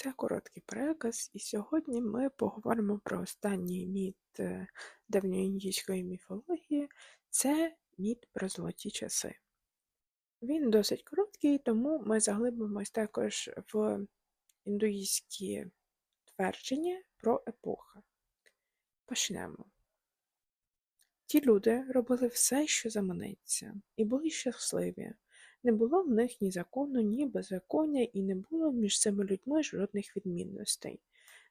Це короткий переказ, і сьогодні ми поговоримо про останній міт е, давньоіндійської міфології це міт про золоті часи. Він досить короткий, тому ми заглибимось також в індуїзькі твердження про епохи. Почнемо. Ті люди робили все, що заманеться, і були щасливі. Не було в них ні закону, ні беззаконня, і не було між цими людьми жодних відмінностей.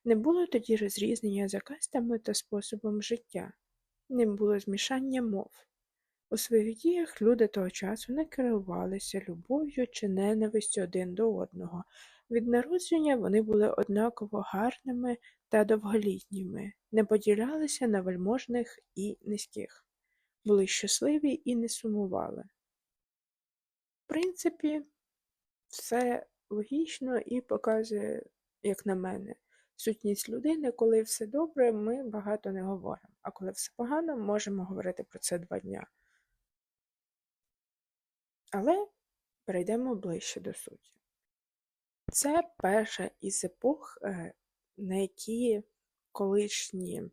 Не було тоді розрізнення за кастами та способом життя, не було змішання мов. У своїх діях люди того часу не керувалися любов'ю чи ненавистю один до одного. Від народження вони були однаково гарними та довголітніми, не поділялися на вельможних і низьких, були щасливі і не сумували. Принципі, все логічно і показує, як на мене, сутність людини, коли все добре, ми багато не говоримо, а коли все погано, можемо говорити про це два дня. Але перейдемо ближче до суті. Це перша із епох, е, на які колишні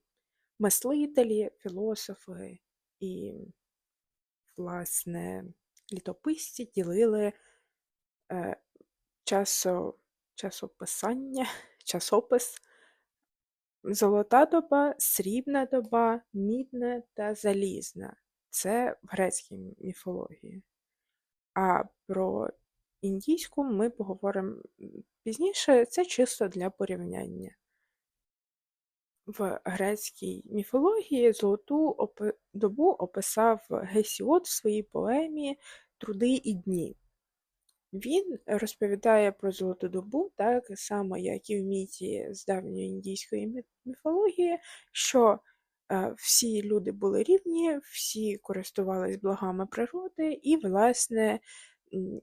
мислителі, філософи і, власне, літописці ділили е, часо, часописання, часопис, золота доба, срібна доба, мідна та залізна. Це в грецькій міфології. А про індійську ми поговоримо пізніше, це чисто для порівняння. В грецькій міфології золоту добу описав Гесіод в своїй поемі Труди і дні. Він розповідає про золоту добу, так само, як і в міті з давньої індійської міфології, що е, всі люди були рівні, всі користувались благами природи, і, власне,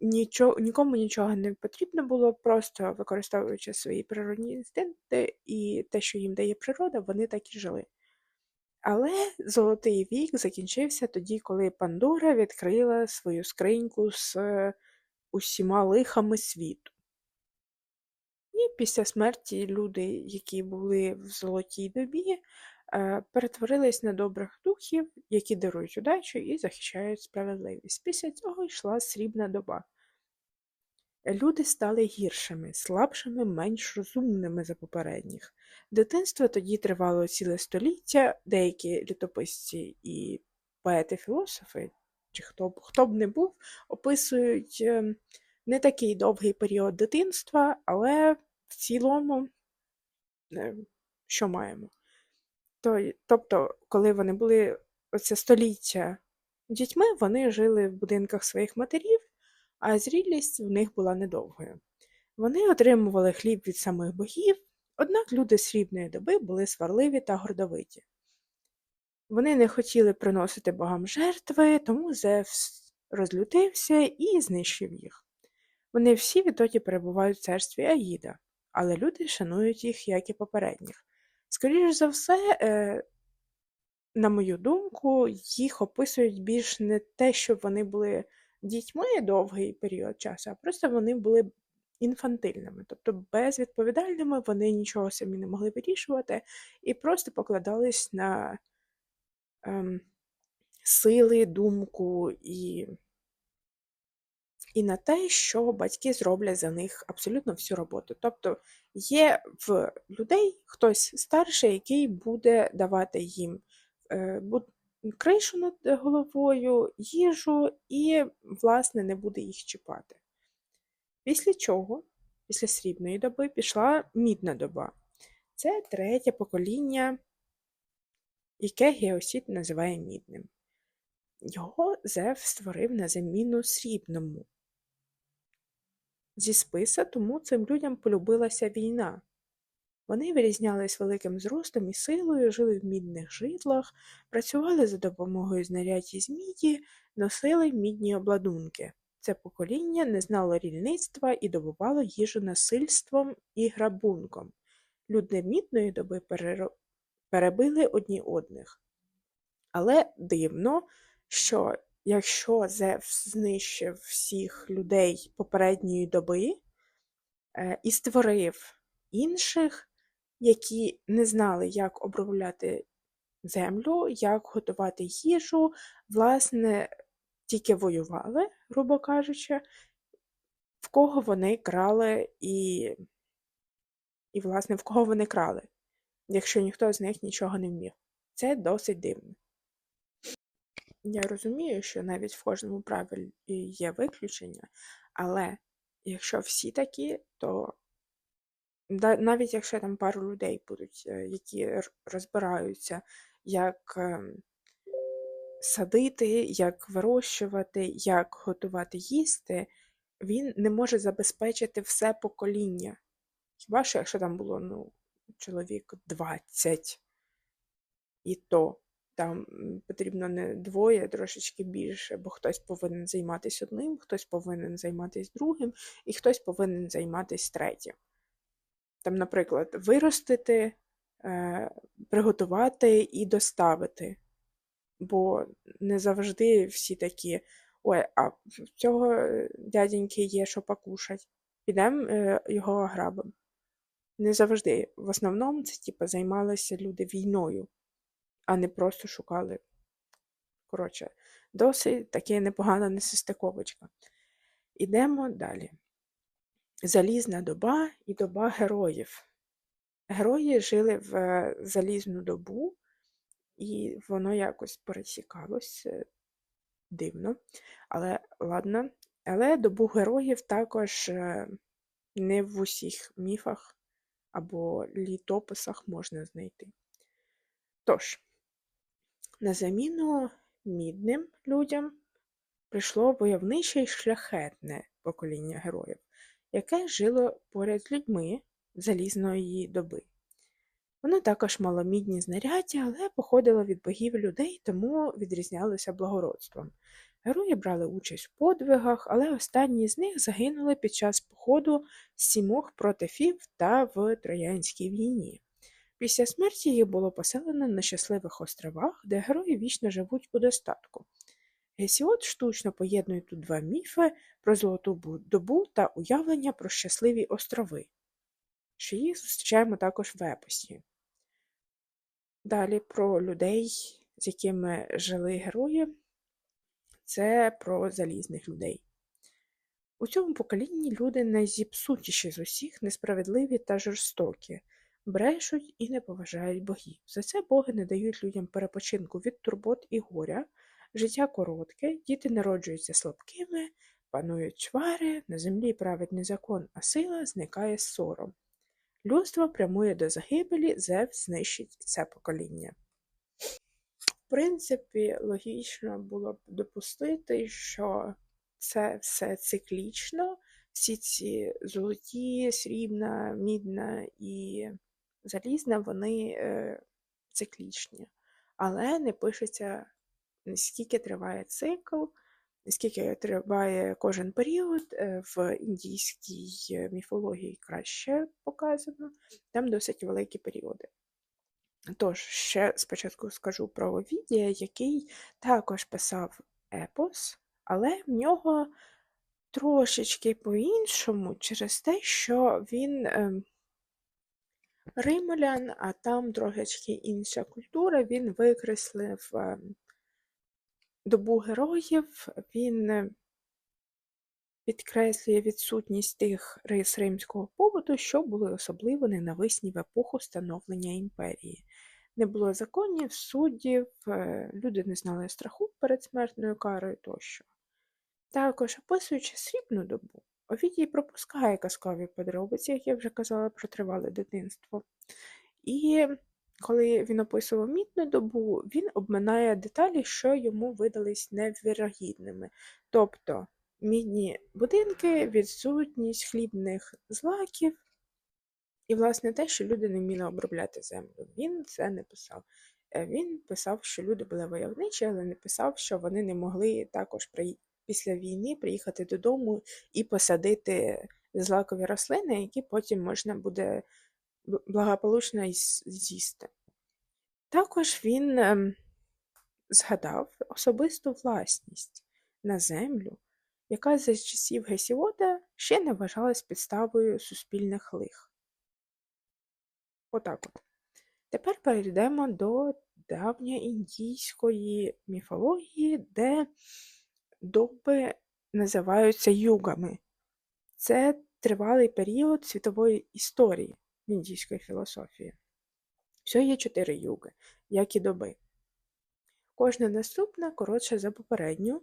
нічого, нікому нічого не потрібно було, просто використовуючи свої природні інстинкти і те, що їм дає природа, вони так і жили. Але золотий вік закінчився тоді, коли Пандора відкрила свою скриньку з усіма лихами світу. І після смерті люди, які були в золотій добі, е, перетворились на добрих духів, які дарують удачу і захищають справедливість. Після цього йшла срібна доба. Люди стали гіршими, слабшими, менш розумними за попередніх. Дитинство тоді тривало ціле століття, деякі літописці і поети-філософи, чи хто б, хто б не був, описують ем, не такий довгий період дитинства, але в цілому, е, що маємо? Тобто, коли вони були оце століття дітьми, вони жили в будинках своїх матерів а зрілість в них була недовгою. Вони отримували хліб від самих богів, однак люди срібної доби були сварливі та гордовиті. Вони не хотіли приносити богам жертви, тому Зевс розлютився і знищив їх. Вони всі відтоді перебувають в царстві Аїда, але люди шанують їх, як і попередніх. Скоріше за все, е, на мою думку, їх описують більш не те, щоб вони були дітьми довгий період часу, а просто вони були інфантильними, тобто безвідповідальними, вони нічого самі не могли вирішувати і просто покладались на ем, сили, думку і. І на те, що батьки зроблять за них абсолютно всю роботу. Тобто є в людей хтось старший, який буде давати їм е, кришу над головою, їжу і, власне, не буде їх чіпати. Після чого, після срібної доби, пішла мідна доба. Це третє покоління, яке Геосіт називає мідним. Його Зев створив на заміну срібному. Зі списа тому цим людям полюбилася війна. Вони вирізнялись великим зростом і силою, жили в мідних житлах, працювали за допомогою знарядь із міді, носили мідні обладунки. Це покоління не знало рільництва і добувало їжу насильством і грабунком. Люди мідної доби перебили одні одних. Але дивно, що якщо Зевс знищив всіх людей попередньої доби е, і створив інших, які не знали, як обробляти землю, як готувати їжу, власне, тільки воювали, грубо кажучи, в кого вони крали і, і власне, в кого вони крали, якщо ніхто з них нічого не вмів. Це досить дивно. Я розумію, що навіть в кожному правилі є виключення, але якщо всі такі, то навіть якщо там пару людей будуть, е, які розбираються, як ем, садити, як вирощувати, як готувати їсти, він не може забезпечити все покоління. Хіба що якщо там було ну, чоловік 20, і то там потрібно не двоє, трошечки більше, бо хтось повинен займатися одним, хтось повинен займатися другим, і хтось повинен займатися третім. Там, наприклад, виростити, е, приготувати і доставити. Бо не завжди всі такі, ой, а в цього е, дяденьки є що покушать. Підемо е, його ограбимо. Не завжди. В основному це типу, займалися люди війною, а не просто шукали. Коротше, досить таке непогана несостиковочка. Ідемо далі. Залізна доба і доба героїв. Герої жили в е, залізну добу, і воно якось пересікалось е, дивно. Але ладно. Але добу героїв також е, не в усіх міфах або літописах можна знайти. Тож, на заміну мідним людям прийшло войовниче й шляхетне покоління героїв, яке жило поряд з людьми залізної доби. Воно також мало мідні знаряддя, але походило від богів людей, тому відрізнялося благородством. Герої брали участь в подвигах, але останні з них загинули під час походу сімох проти Фів та в Троянській війні. Після смерті їх було поселено на щасливих островах, де герої вічно живуть у достатку. Гесіод штучно поєднує тут два міфи про золоту добу та уявлення про щасливі острови, що їх зустрічаємо також в епосі. Далі про людей, з якими жили герої, це про залізних людей. У цьому поколінні люди найзіпсутіші з усіх, несправедливі та жорстокі, брешуть і не поважають богів. За це боги не дають людям перепочинку від турбот і горя, життя коротке, діти народжуються слабкими, панують чвари, на землі править не закон, а сила зникає з сором. Людство прямує до загибелі, Зевс знищить це покоління. В принципі, логічно було б допустити, що це все циклічно, всі ці золоті, срібна, мідна і залізна, вони е, циклічні. Але не пишеться, скільки триває цикл, скільки триває кожен період. Е, В індійській міфології краще показано, там досить великі періоди. Тож, ще спочатку скажу про Овідія, який також писав епос, але в нього трошечки по-іншому через те, що він ем, римлян, а там трошечки інша культура, він викреслив ем, добу героїв, він е, підкреслює відсутність тих рис римського побуту, що були особливо ненависні в епоху становлення імперії. Не було законів, суддів, е, люди не знали страху перед смертною карою тощо. Також описуючи срібну добу, Овідій пропускає казкові подробиці, як я вже казала, про тривале дитинство. І коли він описував мідну добу, він обминає деталі, що йому видались невірогідними. Тобто мідні будинки, відсутність хлібних злаків, і, власне, те, що люди не вміли обробляти землю. Він це не писав. Е, Він писав, що люди були войовничі, але не писав, що вони не могли також при... після війни приїхати додому і посадити злакові рослини, які потім можна буде благополучно з'їсти. Також він ем, згадав особисту власність на землю, яка за часів Гесіода ще не вважалась підставою суспільних лих. Отак от. Тепер перейдемо до давньоіндійської міфології, де доби називаються югами. Це тривалий період світової історії в індійської філософії. Всього є чотири юги, як і доби. Кожна наступна коротша за попередню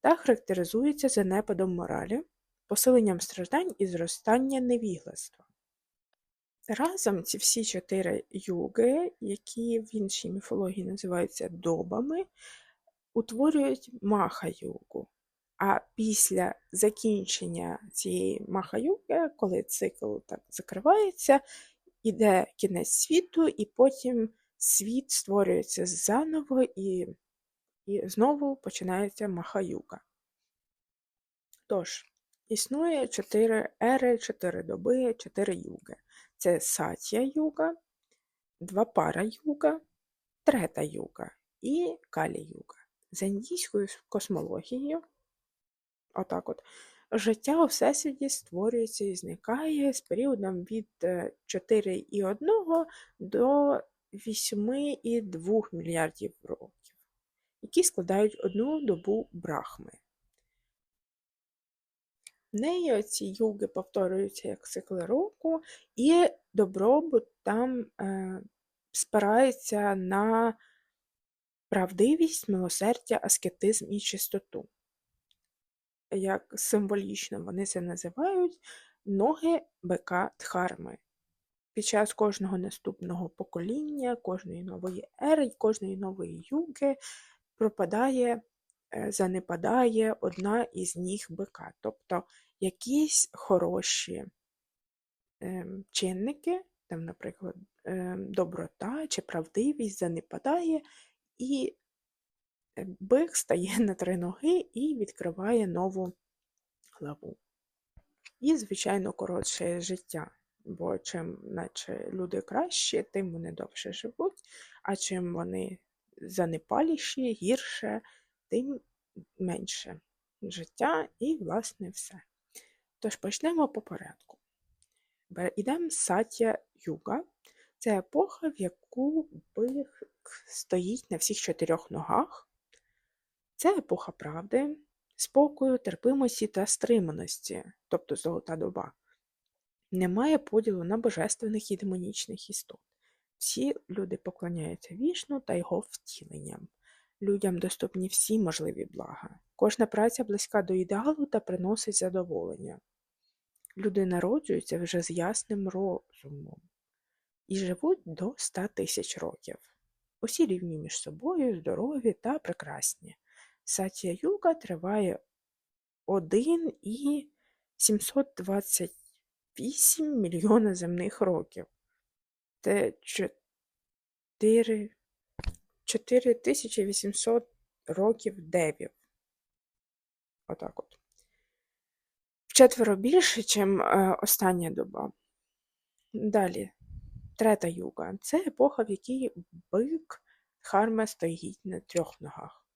та характеризується занепадом моралі, посиленням страждань і зростання невігластва. Разом ці всі чотири юги, які в іншій міфології називаються добами, утворюють маха-югу. А після закінчення цієї маха-юги, коли цикл так закривається, іде кінець світу, і потім світ створюється заново і, і знову починається маха-юга. Тож, існує чотири ери, чотири доби, чотири юги. Це сатія юга, двапара юга, трета юга і калі юга. За індійською космологією, отак от, життя у Всесвіті створюється і зникає з періодом від 4,1 до 8,2 мільярдів років, які складають одну добу брахми. В неї ці юги повторюються як цикли року, і добробут там е, спирається на правдивість, милосердя, аскетизм і чистоту. Як символічно вони це називають ноги бика Дхарми. Під час кожного наступного покоління, кожної нової ери, кожної нової юги пропадає Е, занепадає одна із ніг бика. Тобто якісь хороші ем, чинники, там, наприклад, ем, доброта чи правдивість занепадає, і е, бик стає на три ноги і відкриває нову главу. І, звичайно, коротше життя. Бо чим наче люди кращі, тим вони довше живуть, а чим вони занепаліші, гірше, тим менше життя і, власне, все. Тож почнемо по порядку. Йдемо сатя юга. Це епоха, в яку бик стоїть на всіх чотирьох ногах. Це епоха правди, спокою, терпимості та стриманості, тобто золота доба. Немає поділу на божественних і демонічних істот. Всі люди поклоняються вішну та його втіленням. Людям доступні всі можливі блага. Кожна праця близька до ідеалу та приносить задоволення. Люди народжуються вже з ясним розумом і живуть до 100 тисяч років. Усі рівні між собою, здорові та прекрасні. Сатія юга триває 1 і 728 мільйона земних років. Це 4 4800 років девів. Отак от. Вчетверо більше, ніж е, остання доба. Далі, трета юга. Це епоха, в якій бик Харма стоїть на трьох ногах.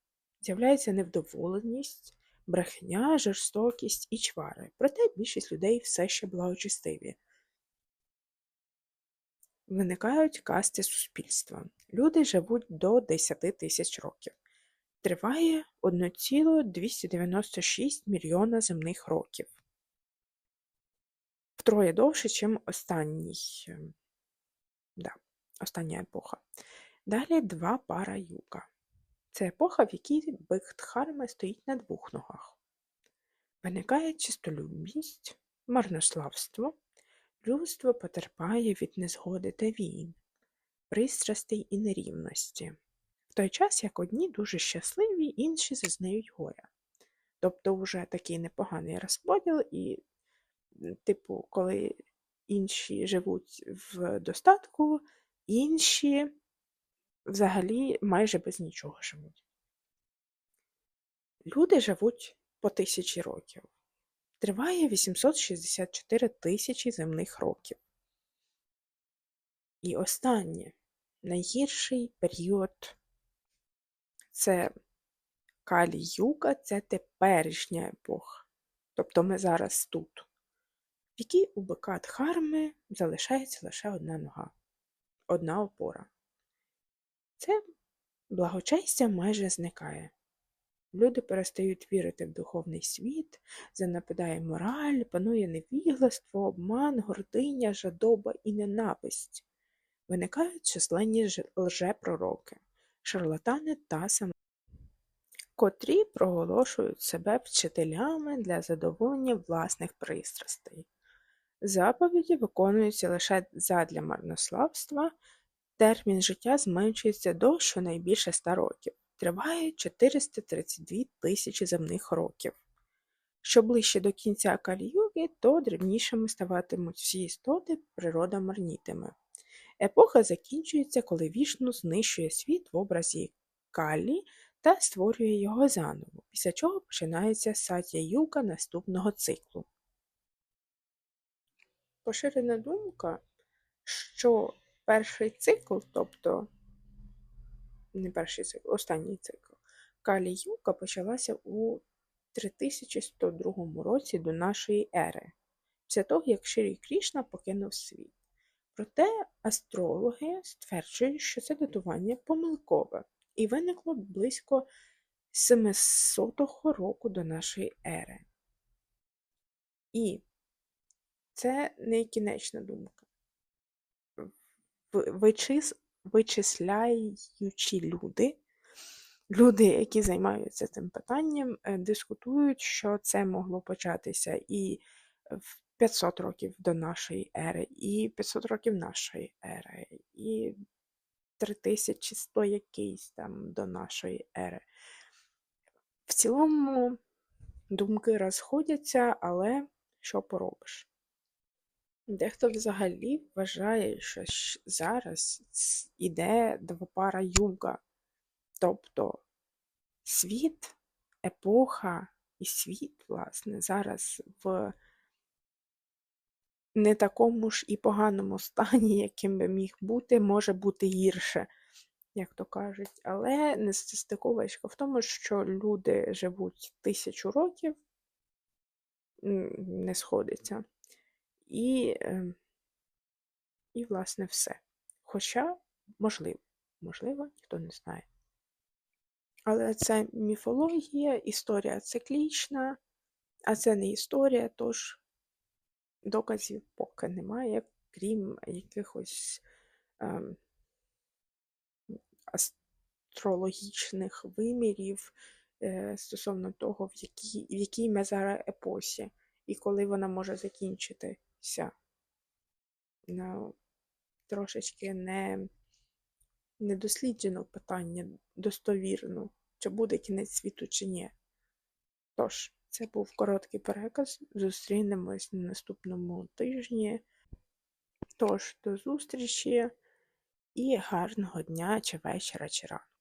З'являється невдоволеність, брехня, жорстокість і чвари. Проте більшість людей все ще благочестиві виникають касти суспільства. Люди живуть до 10 тисяч років. Триває 1,296 мільйона земних років. Втроє довше, ніж останній, ем, да, остання епоха. Далі два пара юга. Це епоха, в якій Бектхарма стоїть на двох ногах. Виникає чистолюбність, марнославство, Людство потерпає від незгоди та війн, пристрастей і нерівності, в той час як одні дуже щасливі, інші зазнають горя. Тобто вже такий непоганий розподіл, і, типу, коли інші живуть в достатку, інші взагалі майже без нічого живуть. Люди живуть по тисячі років триває 864 тисячі земних років. І останнє найгірший період це Калі-Юга, це теперішня епоха. Тобто ми зараз тут, якій у бика Дхарми залишається лише одна нога. одна опора. Це благочестя майже зникає. Люди перестають вірити в духовний світ, занападає мораль, панує невігластво, обман, гординя, жадоба і ненависть. Виникають численні лжепророки, шарлатани та сам котрі проголошують себе вчителями для задоволення власних пристрастей. Заповіді виконуються лише задля марнославства, термін життя зменшується до щонайбільше 100 років, триває 432 тисячі земних років. Що ближче до кінця Калі-юги, то дрібнішими ставатимуть всі істоти, природа марнітиме. Епоха закінчується, коли Вішну знищує світ в образі Калі та створює його заново, після чого починається сатя-юга наступного циклу. Поширена думка, що перший цикл, тобто не перший цикл, останній цикл, Калі-юга почалася у 3102 році до нашої ери, після того, як Шрі Крішна покинув світ. Проте астрологи стверджують, що це датування помилкове і виникло близько 700 року до нашої ери. І це не кінечна думка. Вичис... Вичисляючі люди, люди, які займаються цим питанням, е, дискутують, що це могло початися і в 500 років до нашої ери, і 500 років нашої ери, і 3100 якийсь там до нашої ери. В цілому думки розходяться, але що поробиш? Дехто взагалі вважає, що зараз іде двопара юга, тобто світ, епоха і світ, власне, зараз в не такому ж і поганому стані, яким би міг бути, може бути гірше, як то кажуть. Але нестиковочка в тому, що люди живуть тисячу років, не сходиться. І, е, і власне, все. Хоча, можливо, можливо, ніхто не знає. Але це міфологія, історія циклічна, а це не історія, тож доказів поки немає, крім якихось ем, астрологічних вимірів е, стосовно того, в якій, в якій ми зараз епосі, і коли вона може закінчитися. Ну, трошечки не, не досліджено питання достовірно, чи буде кінець світу, чи ні. Тож, це був короткий переказ. Зустрінемось на наступному тижні. Тож, до зустрічі і гарного дня чи вечора, чи ранку.